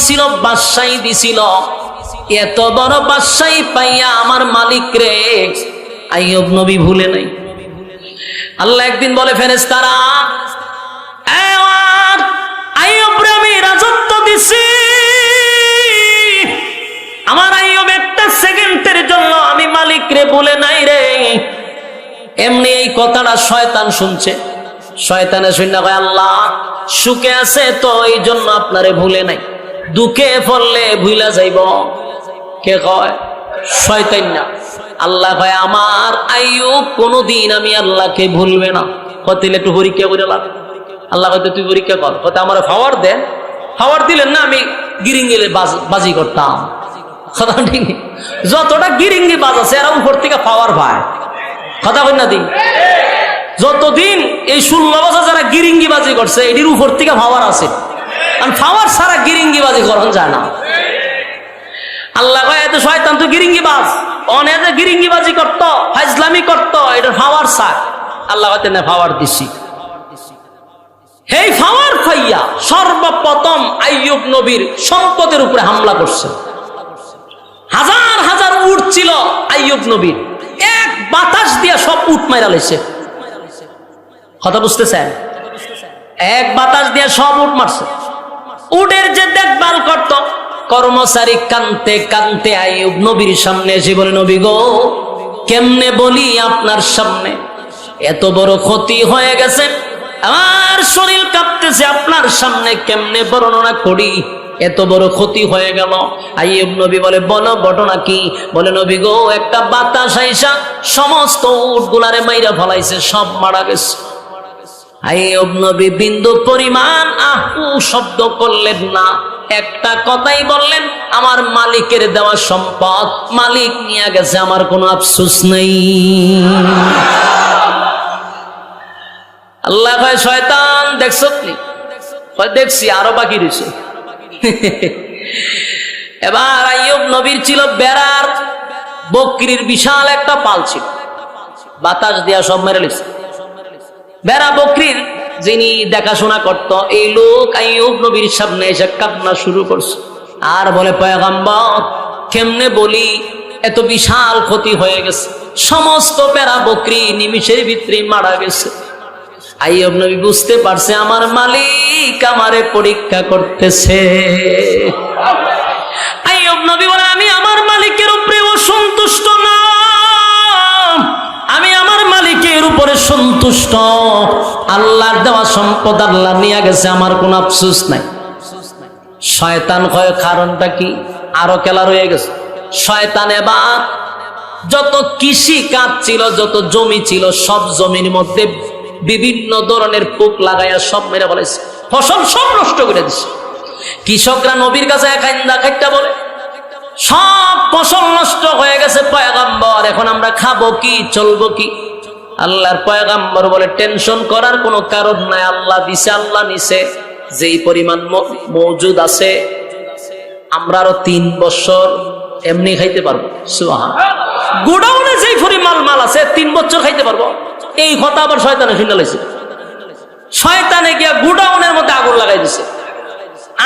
দিছিল বাদশাহী দিছিল। এত বড় বাদশাহী পাইয়া আমার মালিক রে, আইয়ুব নবী ভুলে নাই। আল্লাহ একদিন বলে ফেরেস তারা আইয়ুব রে, আমি রাজত্ব দিছি। আমার আইয়ুব একটা সেকেন্ডের জন্য আমি মালিক রে বলে নাই রে। এমনি এই কথাটা শয়তান শুনছে। শয়তানে শুনে আল্লাহ, সুখে আছে তো এই জন্য আপনারে ভুলে নাই। দুঃখে পড়লে ভুলা যাইব। কে কয়? শয়তান আল্লাহ কয় আমার আইয়ুব কোনোদিন আমি আল্লাহকে ভুলবে না। কতিলে একটু পরীক্ষা করে লাভ। আল্লাহ হয়তো তুই পরীক্ষা কর। হয়তো আমার ফাওয়ার দেন ফাওয়ার দিলেন না, আমি গিরিঙ্গিলে বাজি করতাম। কথা ঠিক যতটা গিরিঙ্গি বাজ আছে এরা উপর থেকে পাওয়ার পায়। কথা কই না দিন যতদিন এই ষোলো বছর যারা গিরিঙ্গি বাজি করছে, এটির উপর থেকে পাওয়ার আছে। কারণ পাওয়ার ছাড়া গিরিঙ্গি বাজি যায় না। আল্লাহ এত শয়তান তো গিরিঙ্গি বাজ অনেক গিরিঙ্গি বাজি করতো ফাইজলামি এটা ফাওয়ার সার আল্লাহ ফাওয়ার দিছি। ফাওয়ার সর্বপ্রথম আইয়ুব নবীর সম্পদের উপরে হামলা করছে। হাজার হাজার উট ছিল আইয়ুব নবীর। এক বাতাস দিয়া সব উট মাইরা লেছে কথা বুঝতেছেন? এক বাতাস দিয়ে সব উট মারছে। উটের যে দেখভাল করত, কর্মচারী কানতে কানতে আইয়ুব নবীর সামনে এসে বলে, নবী গো, কেমনে বলি আপনার সামনে? এত বড় ক্ষতি হয়ে গেছে। আমার শরীর কাঁপতেছে, আপনার সামনে কেমনে বর্ণনা করি? এত বড় ক্ষতি হয়ে গেল। আইয়ুব নবী বলে, বলো, ঘটনা কি? বলে, নবী গো, একটা বাতাস আইসা, সমস্ত উটগুলারে মাইরা ফলাইছে, সব মারা গেছে। আইয়ুব নবী বিন্দু পরিমাণ আহু শব্দ করলেন না। একটা কথাই বললেন, আমার মালিকের দেওয়া সম্পদ, মালিক নিয়ে গেছে, আমার কোনো আফসোস নেই। আল্লাহ ভাই শয়তান, দেখছ দেখছি, আরও বাকি রয়েছে। এবার আইয়ুব নবীর ছিল বেড়ার, বকরির বিশাল একটা পাল ছিল। বাতাস দিয়া সব মেরে লিছে। বেড়া বকরির যিনি দেখাশোনা করত, এই লোক আইয়ুব নবীর সামনে এসে কান্না শুরু করছে। আর বলে, পয়গাম্বর, কেমনে বলি, এত বিশাল ক্ষতি হয়ে গেছে। সমস্ত বেড়া বকরি নিমিষের ভিতরে মারা গেছে। আইয়ব নবী বুঝতে পারছে, আমার মালিক আমারে পরীক্ষা করতেছে। আইয়ব নবী বলে, আমি আমার মালিকের উপরে অসন্তুষ্ট না সন্তুষ্ট। আল্লাহর দেওয়া সম্পদ আল্লাহ নিয়ে গেছে, আমার কোনো আফসুস নাই। শয়তান কয় কারণটা কি? আরও খেলা রয়ে গেছে। শয়তান এবার যত কৃষি কাজ ছিল, যত জমি ছিল, সব জমির মধ্যে বিভিন্ন ধরনের পোক লাগাইয়া সব মেরে বলেছে ফসল সব নষ্ট করে দিছে। কৃষকরা নবীর কাছে একাইন্দা খাইটা বলে, সব ফসল নষ্ট হয়ে গেছে, পয়গাম্বর, এখন আমরা খাব কি, চলবো কি? আল্লাহর পয়গাম্বর বলে, টেনশন করার কোনো কারণ নাই, আল্লাহ দিছে, আল্লাহ নিছে। যেই পরিমাণ মজুদ আছে, আমরা আরও তিন বছর এমনি খাইতে পারব। গোডাউনে যেই পরিমাণ মাল আছে, তিন বছর খাইতে পারব। এই কথা আবার শয়তানে শুনে লাইছে শয়তানে গিয়া গোডাউনের মধ্যে আগুন লাগাই দিছে।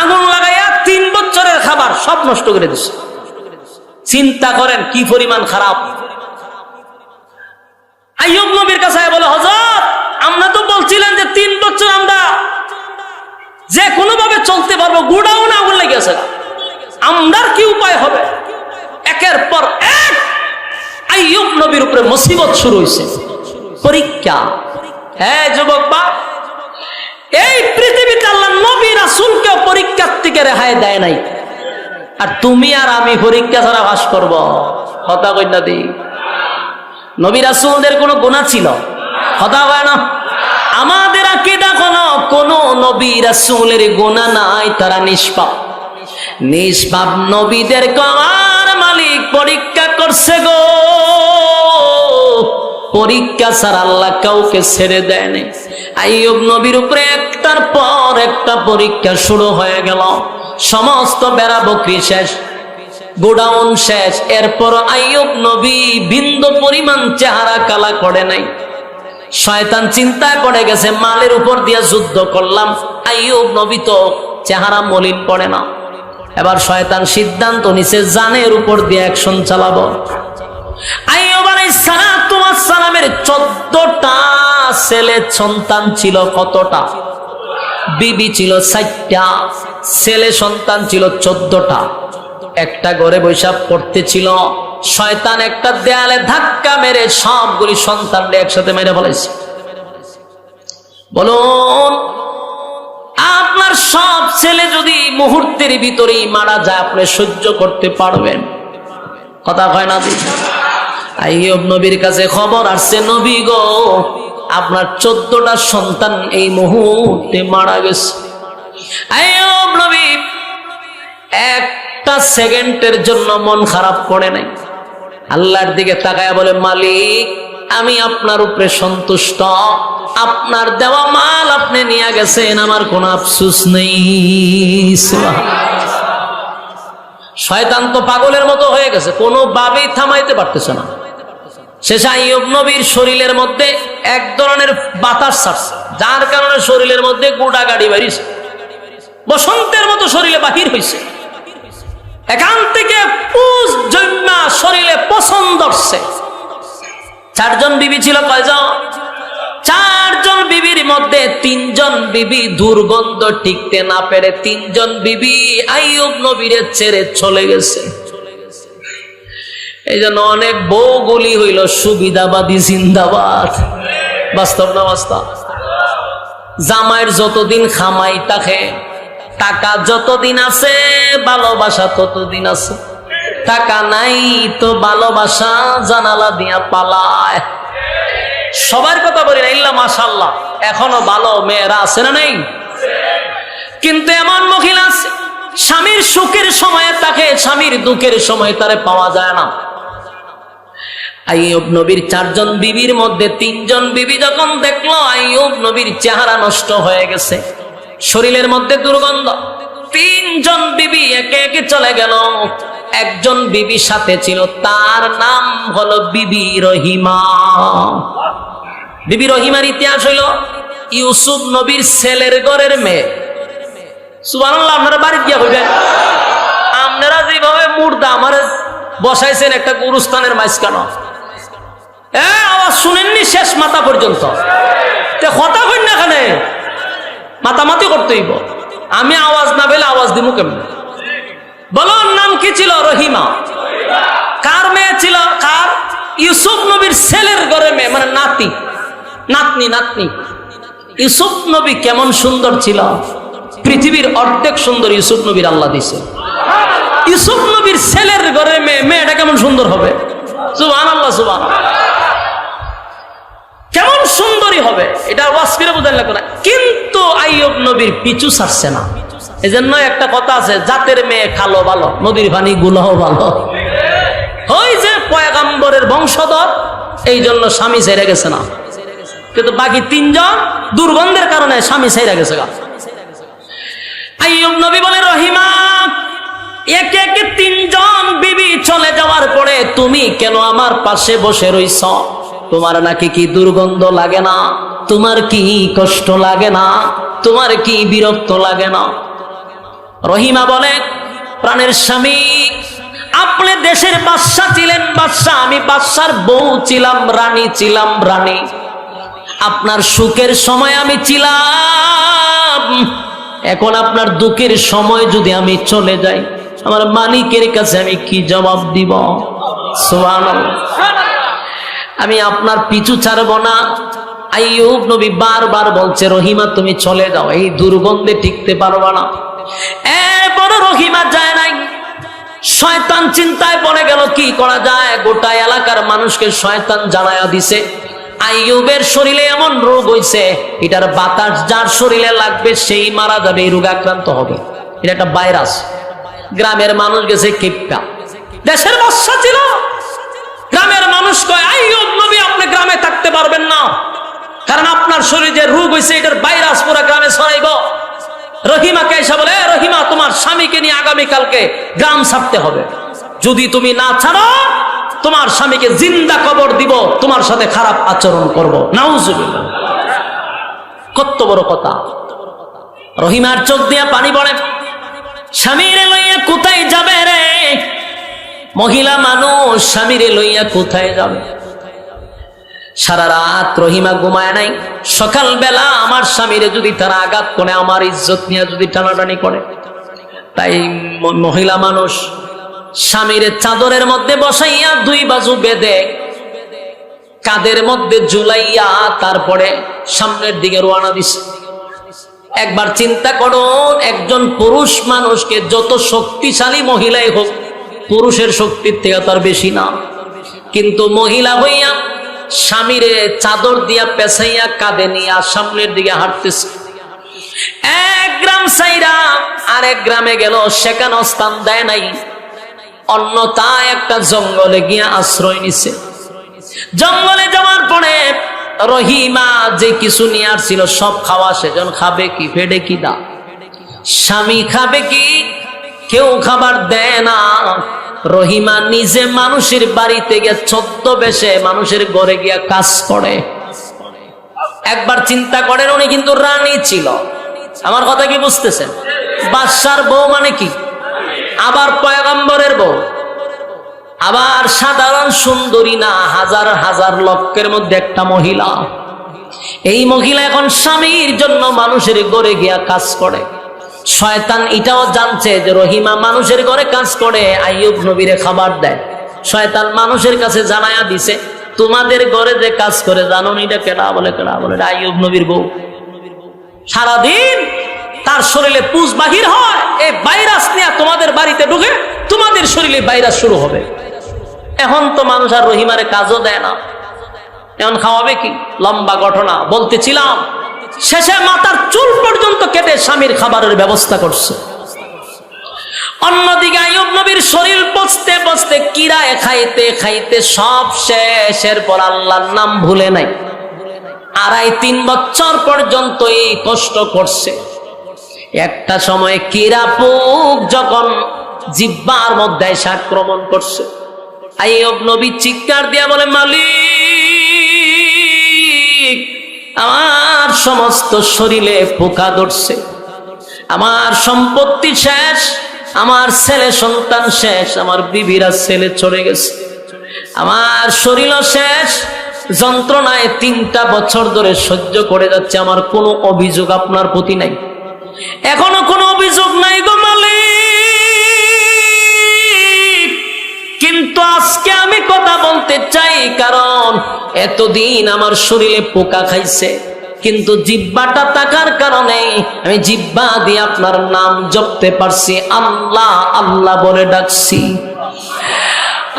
আগুন লাগাইয়া তিন বছরের খাবার সব নষ্ট করে দিছে। চিন্তা করেন, কি পরিমাণ খারাপ। আইয়ুব নবীর কাছে বলে হজরত আমরা তো বলছিলেন যে তিন বছর আমরা যে কোনো ভাবে চলতে পারব, গোডাউন আগুন লেগে আছে আমরার কি উপায় হবে? একের পর এক আইয়ুব নবীর উপরে মুসিবত শুরু হয়েছে পরীক্ষা। হ্যাঁ যুবক বা, এই পৃথিবীতে আল্লাহ নবী রাসূলকে পরীক্ষার থেকে রেহাই দেয় নাই। আর তুমি আর আমি পরীক্ষা ছাড়া বাস করব। কথা কইনা দি। নবী রাসূলদের কোনো গুনাহ ছিল? কথা হয় না? আমাদের আকিদা কোনো কোন নবী রাসূলের গোনা নাই, তারা নিষ্পাপ। নিষ্পাপ নবীদের কমার মালিক পরীক্ষা করছে গো? পরীক্ষা ছাড়া আল্লাহ কাউকে ছেড়ে দেয়নি আইয়ুব নবীর উপরে একটার পর একটা পরীক্ষা শুরু হয়ে গেল। সমস্ত বেড়া বকরি শেষ। গোডাউন শেষ। এরপর আইয়ুব নবী বিন্দু পরিমাণ চেহারা কালা করে নাই। শয়তান চিন্তা করে গেছে, মালের উপর দিয়ে যুদ্ধ করলাম। আইয়ুব নবী তো চেহারা মলিন পড়ে না। এবার শয়তান সিদ্ধান্ত নিছে, জানের উপর দিয়ে অ্যাকশন চালাবো। আইয়ুব আলাইহিস সালাতু ওয়াস সালামের 14টা ছেলে সন্তান ছিল কতটা? বিবি ছিল চারটা, ছেলে সন্তান ছিল চোদ্দটা। একটা ঘরে বৈশাখ পড়তে ছিল শয়তান একটা দেয়ালে ধাক্কা মেরে সবগুলি সন্তানরে একসাথে মেরে ফেলেছে বলুন, আপনার সব ছেলে যদি মুহূর্তের ভিতরেই মারা যায়, আপনি সহ্য করতে পারবেন। কথা হয় না দি নবীর কাছে খবর আসছে, নবী গো, আপনার চোদ্দটা সন্তান এই মুহূর্তে মারা গেছে। আইয়ুব নবী একটা সেকেন্ডের জন্য মন খারাপ করে নাই। আল্লাহর দিকে তাকায় বলে, মালিক, আমি আপনার উপরে সন্তুষ্ট। আপনার দেওয়া মাল আপনি নিয়ে গেছেন, আমার কোনো আফসুস নেই। শয়তান তো পাগলের মতো হয়ে গেছে কোনোভাবেই থামাইতে পারতেছে না। শেষে আইয়ুব নবীর শরীরের মধ্যে এক ধরনের বাতাস ছাড়ছে, যার কারণে শরীরের মধ্যে গোটা গাড়ি বাড়িছে। বসন্তের মতো শরীরে বাহির হয়েছে এখান থেকে পুষ জন্মা শরীরে পছন্দ চারজন বিবি ছিল, কয়জন? চারজন বিবির মধ্যে তিনজন বিবি দুর্গন্ধ টিকতে না পেরে তিনজন বিবি আইয়ুব নবীরে ছেড়ে চলে গেছে। এই জন্য অনেক বউগুলি হইল সুবিধাবাদী জিন্দাবাদ। বাস্তব না বাস্তব? জামাইয়ের যতদিন খামাই তাকে টাকা যতদিন আছে, ভালোবাসা ততদিন আছে। টাকা নাই তো ভালোবাসা জানালা দিয়া পালায়। সবার কথা বলি না, ইল্লা মাশাল্লাহ এখনও ভালো মেয়েরা আছে না নেই? কিন্তু এমন মহিলা আছে, স্বামীর সুখের সময়ে তাকে, স্বামীর দুঃখের সময় তারে পাওয়া যায় না। আইয়ুব নবীর চারজন বিবির মধ্যে তিনজন বিবি যখন দেখল, আইয়ুব নবীর চেহারা নষ্ট হয়ে গেছে। শরীরের মধ্যে দুর্গন্ধ। তিনজন বিবি একে একে চলে গেল। একজন বিবি সাথে ছিল, তার নাম হলো বিবি রহিমা। বিবি রহিমার ইতিহাস হইল ইউসুফ নবীর ছেলের ঘরের মেয়ে। বাড়ি যেভাবে আমার বসাইছেন একটা গুরুস্থানের মাঝখানো। আওয়াজ শুনেননি শেষ মাথা পর্যন্ত। মাতামাতি করতে হইব। আমি আওয়াজ না পেলে আওয়াজ দিব কেমন? বলো ওর নাম কি ছিল? রহিমা। কার মেয়ে ছিল? কার? ইউসুফ নবীর ছেলের ঘরে মেয়ে মানে নাতি। নাতনি নাতনি। ইউসুফ নবী কেমন সুন্দর ছিল? পৃথিবীর অর্ধেক সুন্দর ইউসুফ নবীর আল্লাহ দিছে। ইউসুফ নবীর ছেলের ঘরে মেয়ে, মেয়েটা কেমন সুন্দর হবে? সুবান আল্লাহ সুবান হবে। এটা ওয়াজ করে বোঝার কিন্তু আইয়ুব নবীর পিছু ছাড়ছে না। এই জন্য একটা কথা আছে, জাতের মেয়ে খালো ভালো নদীর পানি গুলাও ভালো। ওই যে পয়গাম্বরের বংশধর এই জন্য স্বামী ছেড়ে গেছে না। কিন্তু বাকি তিনজন দুর্গন্ধের কারণে স্বামী ছেড়ে গেছে আইয়ুব নবী বলে, রহিমা, একে একে তিনজন বিবি চলে যাওয়ার পরে তুমি কেন আমার পাশে বসে রইছ? তোমার নাকি কি দুর্গন্ধ লাগে না? তোমার কি কষ্ট লাগে না? তোমার কি বিরক্ত লাগে না? রহিমা বলে, প্রাণের স্বামী, আপনি দেশের বাদশা ছিলেন বাদশা আমি বাদশার বউ ছিলাম, রানী ছিলাম, রানী। আপনার সুখের সময় আমি ছিলাম। এখন আপনার দুঃখের সময় যদি আমি চলে যাই, আমার মালিকের কাছে আমি কি জবাব দিব? সুবহানাল্লাহ। আমি আপনার পিছু ছাড়বো না। আইয়ুব নবী বারবার বলছে, রহিমা, তুমি চলে যাও, এই দুর্গন্ধে টিকতে পারবা না। এরপরে রহিমা যায় নাই। শয়তান চিন্তায় পড়ে গেল, কি করা যায়? গোটা এলাকার মানুষকে শয়তান জানায়া দিছে। আইয়ুবের শরীরে এমন রোগ হইছে, এটার বাতাস যার শরীরে লাগবে, সেই মারা যাবে, এই রোগে আক্রান্ত হবে। এটা একটা ভাইরাস। গ্রামের মানুষ গেছে কিপটা। দেশের বাচ্চা ছিল। গ্রামের মানুষ কয় থাকতে পারবেন না। কারণ আপনার শরীরে যে রোগ হয়েছে এটার ভাইরাস পুরো গ্রামে ছড়াইব। রহিমাকে এসে বলে রহিমা, তোমার স্বামীকে নিয়ে আগামীকালকে গ্রাম ছাড়তে হবে। যদি তুমি না ছাড়ো, তোমার স্বামীকে জিন্দা কবর দিব, তোমার সাথে খারাপ আচরণ করব। নাউজুবিল্লাহ। কত বড় কথা। রহিমার চোখ দিয়া পানি পড়ে। স্বামীর লইয়া কোথায় যাবে রে? মহিলা মানুষ স্বামীরে লইয়া কোথায় যাবে? সারা রাত রহিমা ঘুমায় নাই। সকালবেলা আমার স্বামীরে যদি তারা আঘাত করে, আমার ইজ্জত নিয়ে যদি টানাটানি করে। তাই মহিলা মানুষ স্বামীর চাদরের মধ্যে বসাইয়া দুই বাজু বেঁধে কাদের মধ্যে জুলাইয়া তারপরে সামনের দিকে রোয়ানা দিছে। একবার চিন্তা করুন একজন পুরুষ মানুষকে যত শক্তিশালী মহিলাই হোক, পুরুষের শক্তির থেকে তার বেশি না। কিন্তু মহিলা হইয়া স্বামীরে চাদর দিয়া পেছাইয়া কাঁধে নিয়ে সামনের দিকে হাঁটতেছে। এক গ্রাম সাইরা আরেক গ্রামে গেল সেখানে স্থান দেয় নাই। অন্যতা একটা জঙ্গলে গিয়া আশ্রয় নিছে। জঙ্গলে যাওয়ার পরে রহিমা যে কিছু নিয়ে আসছিল, সব খাওয়া সেজন খাবে কি ফেডে কি দা? স্বামী খাবে কি, কেউ খাবার দেয় না। রহিমা নিজে মানুষের বাড়িতে গিয়ে ছদ্ম বেশে মানুষের ঘরে গিয়া কাজ করে। একবার চিন্তা করেন, উনি কিন্তু রানী ছিল। আমার কথা কি বুঝতেছেন? বাদশার বউ মানে কি? আবার পয়গম্বরের বউ। আবার সাধারণ সুন্দরী না, হাজার হাজার লক্ষের মধ্যে একটা মহিলা। এই মহিলা এখন স্বামীর জন্য মানুষের ঘরে গিয়া কাজ করে। শয়তান এটাও জানছে যে রহিমা মানুষের ঘরে কাজ করে, আইয়ুব নবীরে খাবার দেয়। শয়তান মানুষের কাছে জানায়া দিছে, তোমাদের ঘরে যে কাজ করে, জানো এটা কেডা? বলে কেডা? বলে আইয়ুব নবীর বউ। সারাদিন তার শরীরে পুষ বাহির হয় এই ভাইরাস নিয়ে তোমাদের বাড়িতে ঢুকে তোমাদের শরীরে ভাইরাস শুরু হবে। এখন তো মানুষ আর রহিমারে কাজও দেয় না। এখন খাওয়াবে কি? লম্বা ঘটনা, বলতেছিলাম শেষে মাথার চুল পর্যন্ত কেটে স্বামীর খাবারের ব্যবস্থা করছে। অন্যদিকে আয়ুব নবীর শরীর পচতে পচতে কিরায় খাইতে খাইতে সব শেষের পর আল্লাহর নাম ভুলে নাই। আড়াই তিন বছর পর্যন্ত এই কষ্ট করছে। একটা সময় কিরা পোক যখন জিব্বার মধ্যে আক্রমণ করছে। আইয়ব নবী চিৎকার দিয়া বলে, মালিক আমার সমস্ত শরীরে পোকা ধরছে। আমার সম্পত্তি শেষ, আমার ছেলে সন্তান শেষ, আমার বিবিরা ছেলে চলে গেছে। আমার শরীরও শেষ, যন্ত্রণায় তিনটা বছর ধরে সহ্য করে যাচ্ছে, আমার কোনো অভিযোগ আপনার প্রতি নাই। এখনও কোনো অভিযোগ নাই গো কিন্তু আজকে আমি কথা বলতে চাই, কারণ এতদিন আমার শরীরে পোকা খাইছে, কিন্তু জিব্বাটা থাকার কারণে আমি জিব্বা দিয়ে আপনার নাম জপতে পারছি, আল্লাহ আল্লাহ বলে ডাকছি।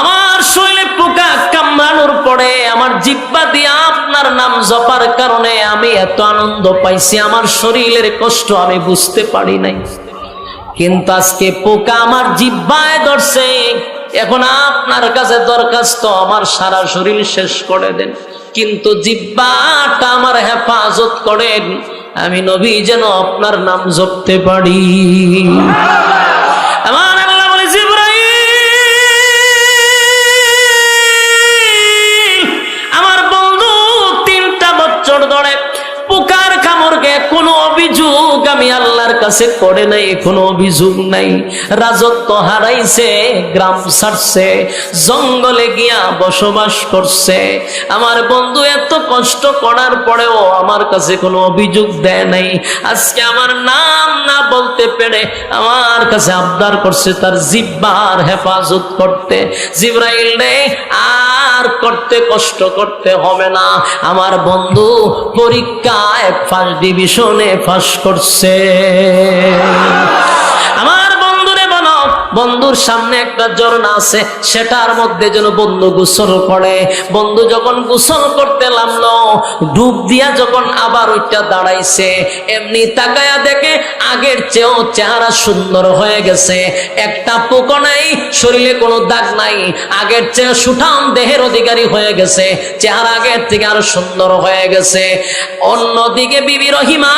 আমার শরীরে পোকা কামড়ানোর পরে আমার জিব্বা দিয়ে আপনার নাম জপার কারণে আমি এত আনন্দ পাইছি, আমার শরীরের কষ্ট আমি বুঝতে পারি নাই। কিন্তু আজকে পোকা আমার জিব্বায় ধরছে এখন আপনার কাছে দরখাস্ত আমার সারা শরীর শেষ করে দেন। কিন্তু জিব্বাটা আমার হেফাজত করেন, আমি নবী যেন আপনার নাম জপতে পারি। কাছে করে নাই, কোনো অভিযোগ নাই। রাজত্ব হারাইছে, গ্রাম ছাড়ছে, জঙ্গলে গিয়া বসবাস করছে। আমার বন্ধু এত কষ্ট করার পরেও আমার কাছে কোনো অভিযোগ দেয় নাই। আজকে আমার নাম না বলতে পেরে আমার কাছে আবদার করছে, তার জিব্বার হেফাজত করতে। জিব্রাইল রে, আর করতে কষ্ট করতে হবে না। আমার বন্ধু পরীক্ষায় ফার্স্ট ডিভিশনে ফাঁস করছে। pés. বন্ধুর সামনে একটা ঝর্ণা আছে, সেটার মধ্যে যেন বন্ধু গোসল করে। বন্ধু যখন গোসল করতে নামলো ডুব দিয়া যখন আবার ওইটা দাঁড়াইছে, এমনি তাকায়া দেখে আগের চেয়েও চেহারা সুন্দর হয়ে গেছে। একটা পোকো নাই, শরীরে কোনো দাগ নাই, আগের চেয়ে সুঠাম দেহের অধিকারী হয়ে গেছে, চেহারা আগের থেকে আরও সুন্দর হয়ে গেছে। অন্যদিকে বিবি রহিমা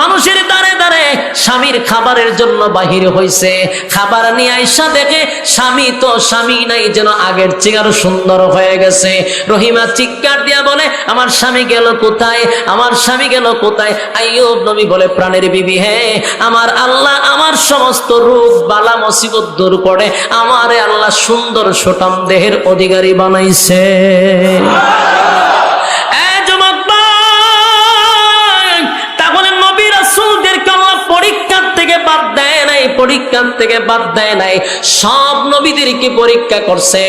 মানুষের দাঁড়ে দাঁড়ে স্বামীর খাবারের জন্য বাহির হইছে। খাবার নিয়ে আইসা দেখে, স্বামী তো স্বামী নাই যেন আগের চেয়ে আরও সুন্দর হয়ে গেছে। রহিমা চিৎকার দিয়া বলে, আমার স্বামী গেল কোথায়? আমার স্বামী গেল কোথায়? আইয়ুব নবী বলে, প্রাণের বিবি, হে, আমার আল্লাহ আমার সমস্ত রূপ, বালা মুসিবত দূর করে, আমারে আল্লাহ সুন্দর সোটাম দেহের অধিকারী বানাইছে। পরীক্ষার থেকে বাদ দেয় নাই। সব নবীদেরকে পরীক্ষা করছে?